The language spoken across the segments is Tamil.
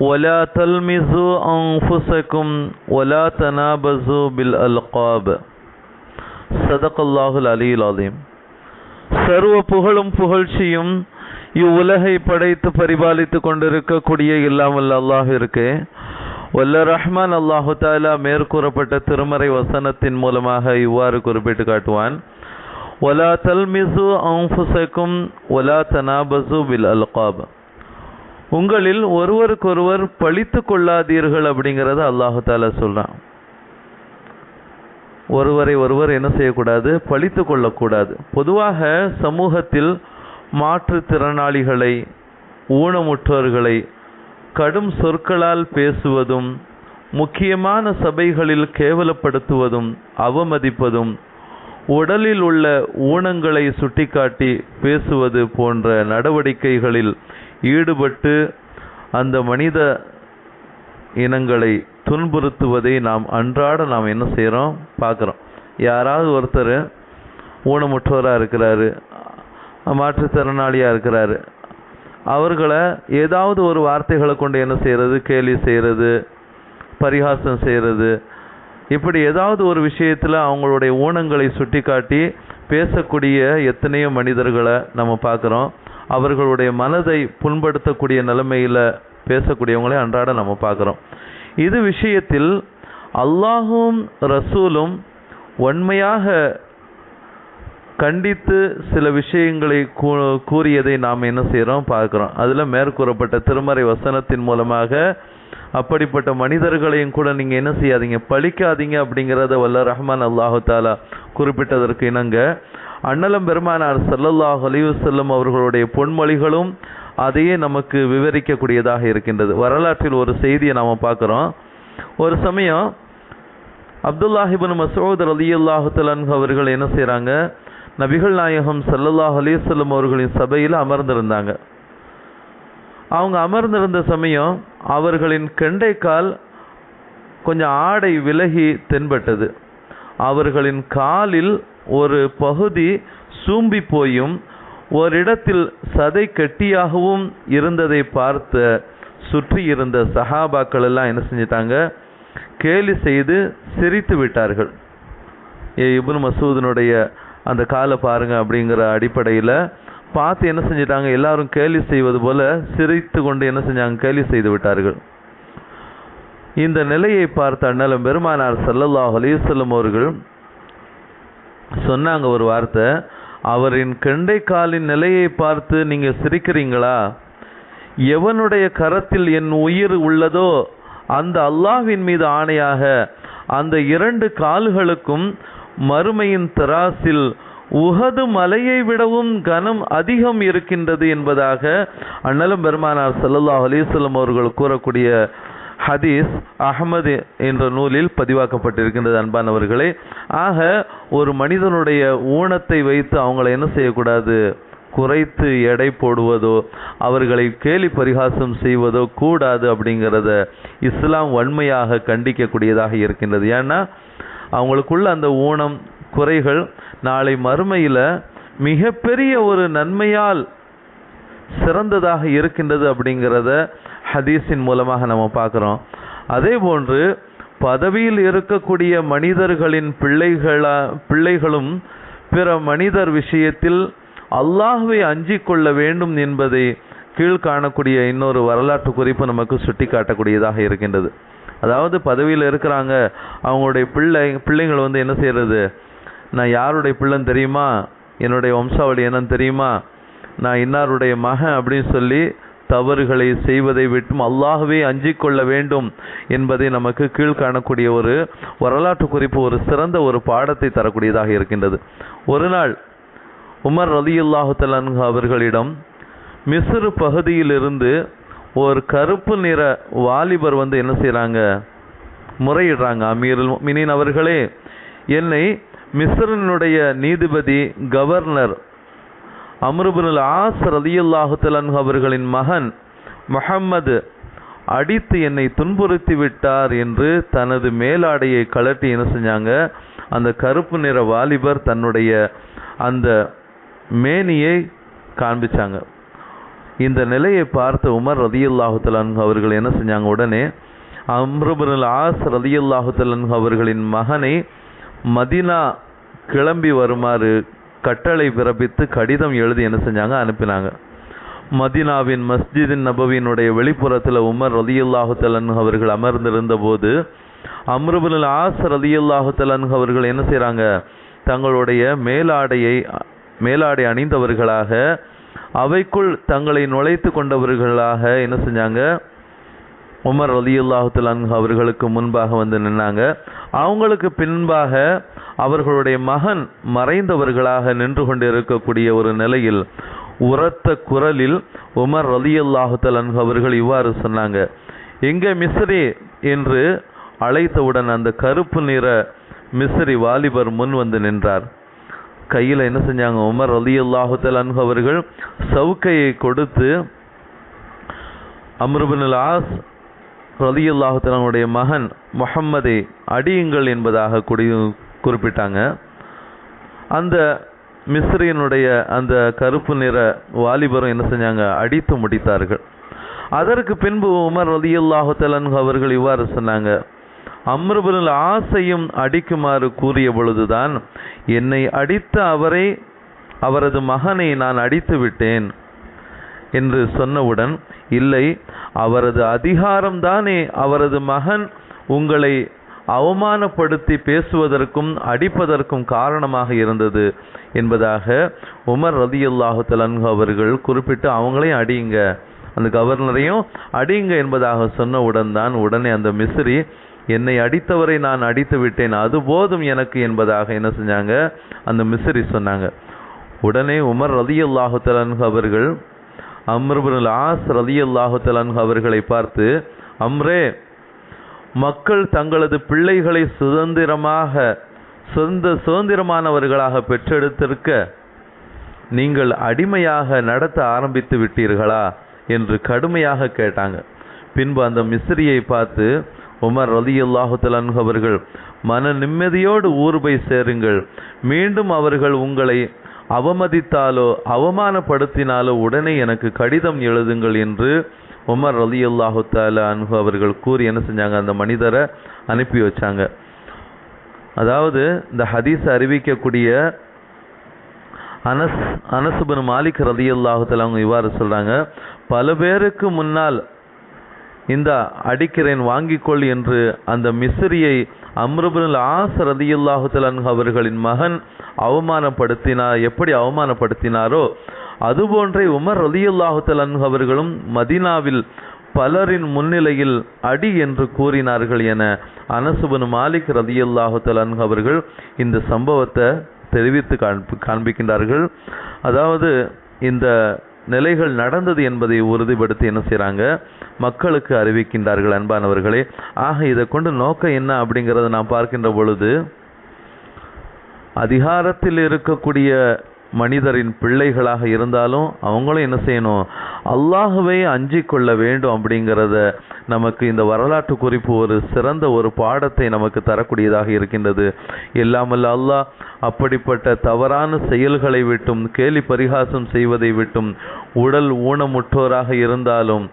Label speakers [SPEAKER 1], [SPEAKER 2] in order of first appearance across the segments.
[SPEAKER 1] ولا تلمزوا أنفسكم ولا تنابزوا بالألقاب صدق الله العلي العظيم சர்வ புகழும் புகழ்ச்சியும் இவ்வுலகை படைத்து பரிபாலித்து கொண்டிருக்கக்கூடிய இல்லாமல் அல்லாஹ் இருக்கு வல்ல ரஹ்மான் அல்லாஹு தாலா மேற்கூறப்பட்ட திருமறை வசனத்தின் மூலமாக இவ்வாறு குறிப்பிட்டு காட்டுவான் ஒலா தல்மிசு அவுஃபுசக்கும் ஒலா தனாபசு பில் அல்காப் உங்களில் ஒருவருக்கொருவர் பழித்து கொள்ளாதீர்கள் அப்படிங்கிறத அல்லாஹு தாலா ஒருவரை ஒருவர் என்ன செய்யக்கூடாது? பழித்து கொள்ளக்கூடாது. பொதுவாக சமூகத்தில் மாற்றுத்திறனாளிகளை ஊனமுற்றோர்களை கடும் சொற்களால் பேசுவதும் முக்கியமான சபைகளில் கேவலப்படுத்துவதும் அவமதிப்பதும் உடலில் உள்ள ஊனங்களை சுட்டிக்காட்டி பேசுவது போன்ற நடவடிக்கைகளில் ஈடுபட்டு அந்த மனித இனங்களை துன்புறுத்துவதை நாம் அன்றாட நாம் என்ன செய்கிறோம் பார்க்குறோம். யாராவது ஒருத்தர் ஊனமுற்றோராக இருக்கிறாரு மாற்றுத்திறனாளியாக இருக்கிறாரு. அவர்களை ஏதாவது ஒரு வார்த்தைகளை கொண்டு என்ன செய்கிறது கேலி செய்கிறது பரிகாசம் செய்கிறது இப்படி ஏதாவது ஒரு விஷயத்தில் அவங்களுடைய ஊனங்களை சுட்டிக்காட்டி பேசக்கூடிய எத்தனையோ மனிதர்களை நம்ம பார்க்குறோம். அவர்களுடைய மனதை புண்படுத்தக்கூடிய நிலைமையில் பேசக்கூடியவங்களை அன்றாட நம்ம பார்க்குறோம். இது விஷயத்தில் அல்லாஹும் ரசூலும் உண்மையாக கண்டித்து சில விஷயங்களை கூறியதை நாம் என்ன செய்கிறோம் பார்க்குறோம். அதில் மேற்கூறப்பட்ட திருமறை வசனத்தின் மூலமாக அப்படிப்பட்ட மனிதர்களையும் கூட நீங்கள் என்ன செய்யாதீங்க பழிக்காதீங்க அப்படிங்கிறத வல்ல ரஹ்மான் அல்லாஹு தாலா குறிப்பிட்டதற்கு இணங்க அண்ணலம் பெருமானார் சல்லல்லாஹ் அலிவசல்லம் அவர்களுடைய பொன்மொழிகளும் அதையே நமக்கு விவரிக்கக்கூடியதாக இருக்கின்றது. வரலாற்றில் ஒரு செய்தியை நாம் பார்க்குறோம். ஒரு சமயம் அப்துல்லாஹிபின் மசூத் அலி அல்லாஹுத்தலன் அவர்கள் என்ன செய்கிறாங்க நபிகள் நாயகம் சல்லல்லாஹ் அலிசல்லம் அவர்களின் சபையில் அமர்ந்திருந்தாங்க. அவங்க அமர்ந்திருந்த சமயம் அவர்களின் கெண்டைக்கால் கொஞ்சம் ஆடை விலகி தென்பட்டது. அவர்களின் காலில் ஒரு பகுதி சூம்பி போயும் ஓரிடத்தில் சதை கட்டியாகவும் இருந்ததை பார்த்த சுற்றி இருந்த சஹாபாக்கள் எல்லாம் என்ன செஞ்சிட்டாங்க? கேலி செய்து சிரித்து விட்டார்கள். ஏ இபுன் மசூதனுடைய அந்த காலை பாருங்க அப்படிங்கிற அடிப்படையில் பார்த்து என்ன செஞ்சிட்டாங்க? எல்லாரும் கேலி செய்வது போல சிரித்து கொண்டு என்ன செஞ்சாங்க? கேலி செய்து விட்டார்கள். இந்த நிலையை பார்த்த அண்ணலம் பெருமானார் சல்லல்லாஹ் அலிசல்லம் அவர்கள் சொன்னாங்க ஒரு வார்த்தை. அவரின் கெண்டை காலின் நிலையை பார்த்து நீங்க சிரிக்கிறீங்களா? எவனுடைய கரத்தில் என் உயிர் உள்ளதோ அந்த அல்லாஹ்வின் மீது ஆணையாக அந்த இரண்டு கால்களுக்கும் மறுமையின் தராசில் உகது மலையை விடவும் கனம் அதிகம் இருக்கின்றது என்பதாக அண்ணலும் பெருமானார் சல்லல்லாஹ் அலிஸ்லம் அவர்கள் கூறக்கூடிய ஹதீஸ் அகமது என்ற நூலில் பதிவாக்கப்பட்டிருக்கின்றது அன்பானவர்களே. ஆக ஒரு மனிதனுடைய ஊனத்தை வைத்து அவங்கள என்ன செய்யக்கூடாது? குறைத்து எடை போடுவதோ அவர்களை கேலி பரிகாசம் செய்வதோ கூடாது அப்படிங்கிறத இஸ்லாம் வன்மையாக கண்டிக்கக்கூடியதாக இருக்கின்றது. ஏன்னா அவங்களுக்குள்ள அந்த ஊனம் குறைகள் நாளை மறுமையில் மிகப்பெரிய ஒரு நன்மையால் சிறந்ததாக இருக்கின்றது அப்படிங்கிறத ஹதீஸின் மூலமாக நம்ம பார்க்குறோம். அதே போன்று பதவியில் இருக்கக்கூடிய மனிதர்களின் பிள்ளைகளா பிள்ளைகளும் பிற மனிதர் விஷயத்தில் அல்லாஹுவை அஞ்சிக் கொள்ள வேண்டும் என்பதை கீழ் காணக்கூடிய இன்னொரு வரலாற்று குறிப்பு நமக்கு சுட்டி காட்டக்கூடியதாக இருக்கின்றது. அதாவது பதவியில் இருக்கிறாங்க அவங்களுடைய பிள்ளை பிள்ளைங்கள் வந்து என்ன செய்கிறது நான் யாருடைய பிள்ளைன்னு தெரியுமா? என்னுடைய வம்சாவளி என்னன்னு தெரியுமா? நான் இன்னாருடைய மகன் அப்படின்னு சொல்லி தவறுகளை செய்வதை விட்டும் அல்லாகவே அஞ்சிக் கொள்ள வேண்டும் என்பதை நமக்கு கீழ் காணக்கூடிய ஒரு வரலாற்று குறிப்பு ஒரு சிறந்த ஒரு பாடத்தை தரக்கூடியதாக இருக்கின்றது. ஒரு நாள் உமர் ரலியுல்லாஹு தலான்ஹு அவர்களிடம் மிஸ்ரு பகுதியிலிருந்து ஒரு கருப்பு நிற வாலிபர் வந்து என்ன செய்கிறாங்க முறையிடுறாங்க. அமீருல் மினின் அவர்களே என்னை மிஸ்ரனுடைய நீதிபதி கவர்னர் அம்ருபுல் ஆஸ் ரலியல்லாஹு தலன்ஹு அவர்களின் மகன் முஹம்மது அடித்து என்னை துன்புறுத்தி விட்டார் என்று தனது மேலாடையை கழட்டி என்ன செஞ்சாங்க? அந்த கருப்பு நிற வாலிபர் தன்னுடைய அந்த மேனியை காண்பிச்சாங்க. இந்த நிலையை பார்த்த உமர் ரதியுல்லாஹுத்தலன் அவர்கள் என்ன செஞ்சாங்க? உடனே அம்ருபுல் ஆஸ் ரதியுல்லாஹுத்தலன் அவர்களின் மகனை மதினா கிளம்பி வருமாறு கட்டளை பிறப்பித்து கடிதம் எழுதி என்ன செஞ்சாங்க? அனுப்பினாங்க. மதினாவின் மஸ்ஜிதின் நபவியினுடைய வெளிப்புறத்தில் உமர் ரலியல்லாஹு தலன்ஹு அவர்கள் அமர்ந்திருந்த போது அம்ருபுல் ஆஸ் ரலியல்லாஹு தலன்ஹு அவர்கள் என்ன செய்கிறாங்க தங்களுடைய மேலாடையை மேலாடை அணிந்தவர்களாக அவைக்குள் தங்களை நுழைத்து கொண்டவர்களாக என்ன செஞ்சாங்க? உமர் ரலியுல்லாஹு தலான்ஹு அவர்களுக்கு முன்பாக வந்து நின்னாங்க. அவங்களுக்கு பின்பாக அவர்களுடைய மகன் மறைந்தவர்களாக நின்று கொண்டிருக்கக்கூடிய ஒரு நிலையில் உரத்த குரலில் உமர் ரலியுல்லாஹு தலான்ஹு அவர்கள் இவ்வாறு சொன்னாங்க. எங்கே மிஸ்ரி? என்று அழைத்தவுடன் அந்த கருப்பு நிற மிஸ்ரி வாலிபர் முன் வந்து நின்றார். கையில் என்ன செஞ்சாங்க? உமர் ரலியுல்லாஹு தலான்ஹு அவர்கள் சவுக்கையை கொடுத்து அம்ருபின் ஆஸ் ரலியுல்லாஹு தலானுடைய மகன் முகம்மதை அடியுங்கள் என்பதாக குடி குறிப்பிட்டாங்க. அந்த மிஸ்ரியினுடைய அந்த கருப்பு நிற வாலிபரும் என்ன செஞ்சாங்க? அடித்து முடித்தார்கள். அதற்கு பின்பு உமர் ரலியுல்லாஹு தலான்ஹு அவர்கள் இவ்வாறு சொன்னாங்க. அம்ருபின் ஆசையும் அடிக்குமாறு கூறிய பொழுதுதான் என்னை அடித்த அவரை அவரது மகனை நான் அடித்து விட்டேன் என்று சொன்னவுடன் இல்லை அவரது அதிகாரம்தானே அவரது மகன் உங்களை அவமானப்படுத்தி பேசுவதற்கும் அடிப்பதற்கும் காரணமாக இருந்தது. என்பதாக உமர் ரதியுல்லாஹு தலன்ஹு அவர்கள் குறிப்பிட்டு அவங்களையும் அடியுங்க. அந்த கவர்னரையும் அடியுங்க என்பதாக சொன்னவுடன் தான் உடனே அந்த மிஸ்ரி என்னை அடித்தவரை நான் அடித்து விட்டேன் அது போதும் எனக்கு என்பதாக என்ன செஞ்சாங்க? அந்த மிஸ்ரி சொன்னாங்க. உடனே உமர் ரலியல்லாஹு தலன்ஹு அவர்கள் அம்ருபுல் ஆஸ் ரலியல்லாஹு தலன்ஹு அவர்களை பார்த்து அம்ரே மக்கள் தங்களது பிள்ளைகளை சுதந்திரமாக சொந்த சுதந்திரமானவர்களாக பெற்றெடுத்திருக்க நீங்கள் அடிமையாக நடத்த ஆரம்பித்து விட்டீர்களா என்று கடுமையாக கேட்டாங்க. பின்பு அந்த மிஸ்ரியை பார்த்து உமர் ரலியல்லாஹு அல்லாஹுத்தலன் அவர்கள் மன நிம்மதியோடு ஊர் போய் சேருங்கள். மீண்டும் அவர்கள் உங்களை அவமதித்தாலோ அவமானப்படுத்தினாலோ உடனே எனக்கு கடிதம் எழுதுங்கள் என்று உமர் ரலியல்லாஹு தாலா அன்பு அவர்கள் கூறி என்ன செஞ்சாங்க? அந்த மனிதரை அனுப்பி வச்சாங்க. அதாவது இந்த ஹதீஸ் அறிவிக்கக்கூடிய அனஸ் அனசுபன் மாலிக் ரதி தஆலா அவங்க இவ்வாறு சொல்றாங்க பல பேருக்கு முன்னால் இந்த அடிக்கிறேன் வாங்கிக்கொள் என்று அந்த மிஸ்ரியை அம்ருபுல் ஆஸ் ரலியல்லாஹு தஆலா அவர்களின் மகன் அவமானப்படுத்தினார் எப்படி அவமானப்படுத்தினாரோ அதுபோன்றே உமர் ரலியல்லாஹு தஆலா அவர்களும் மதீனாவில் பலரின் முன்னிலையில் அடி என்று கூறினார்கள் என அனசுபன் மாலிக் ரலியல்லாஹு தஆலா அவர்கள் இந்த சம்பவத்தை தெரிவித்து காண்பி காண்பிக்கின்றார்கள். அதாவது இந்த நிலைகள் நடந்தது என்பதை உறுதிப்படுத்தி என்ன செய்கிறாங்க மக்களுக்கு அறிவிக்கின்றார்கள் அன்பானவர்களே. ஆக இதை கொண்டு நோக்கம் என்ன அப்படிங்கிறத நாம் பார்க்கின்ற பொழுது அதிகாரத்தில் இருக்கக்கூடிய மனிதரின் பிள்ளைகளாக இருந்தாலும் அவங்களும் என்ன செய்யணும்? அல்லாஹுவை அஞ்சிக் கொள்ள வேண்டும் அப்படிங்கிறத நமக்கு இந்த வரலாற்று குறிப்பு ஒரு சிறந்த ஒரு பாடத்தை நமக்கு தரக்கூடியதாக இருக்கின்றது. எல்லாமல்ல அல்லாஹ் அப்படிப்பட்ட தவறான செயல்களை விட்டும் கேலி பரிகாசம் செய்வதை விட்டும் உடல் ஊனமுற்றோராக இருந்தாலும்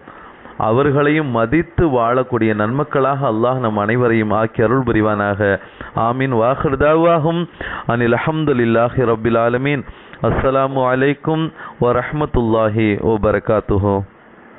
[SPEAKER 1] அவர்களையும் மதித்து வாழக்கூடிய நன்மக்களாக அல்லாஹ் நம் அனைவரையும் ஆக்கி அருள் புரிவானாக. ஆமீன். வாஹிர்தாவாகும் அனில் அஹமதுல்லாஹி ரபில் ஆலமீன். السلام علیکم ورحمت اللہ وبرکاتہ